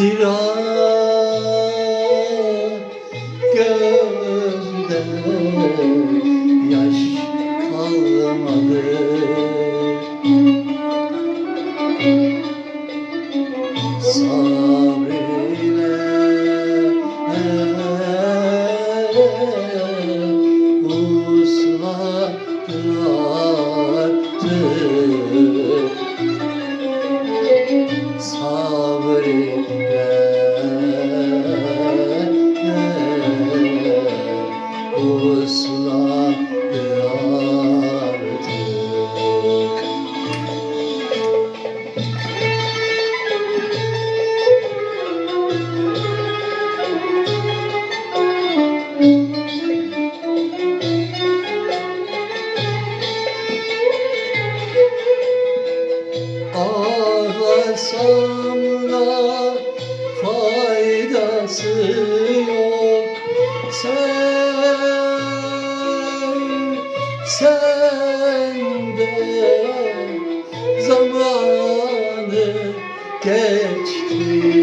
Zira gözde yaş kalmadı. Sabrine Da faydası yok. Sen, sen de zamanı geçti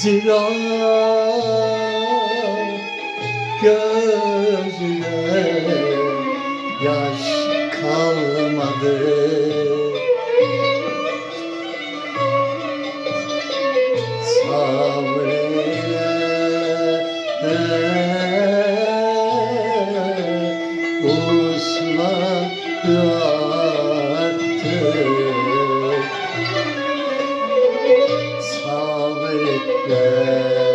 Zira gözüne yaş kalmadı. Sabrine usladı artık நிற்க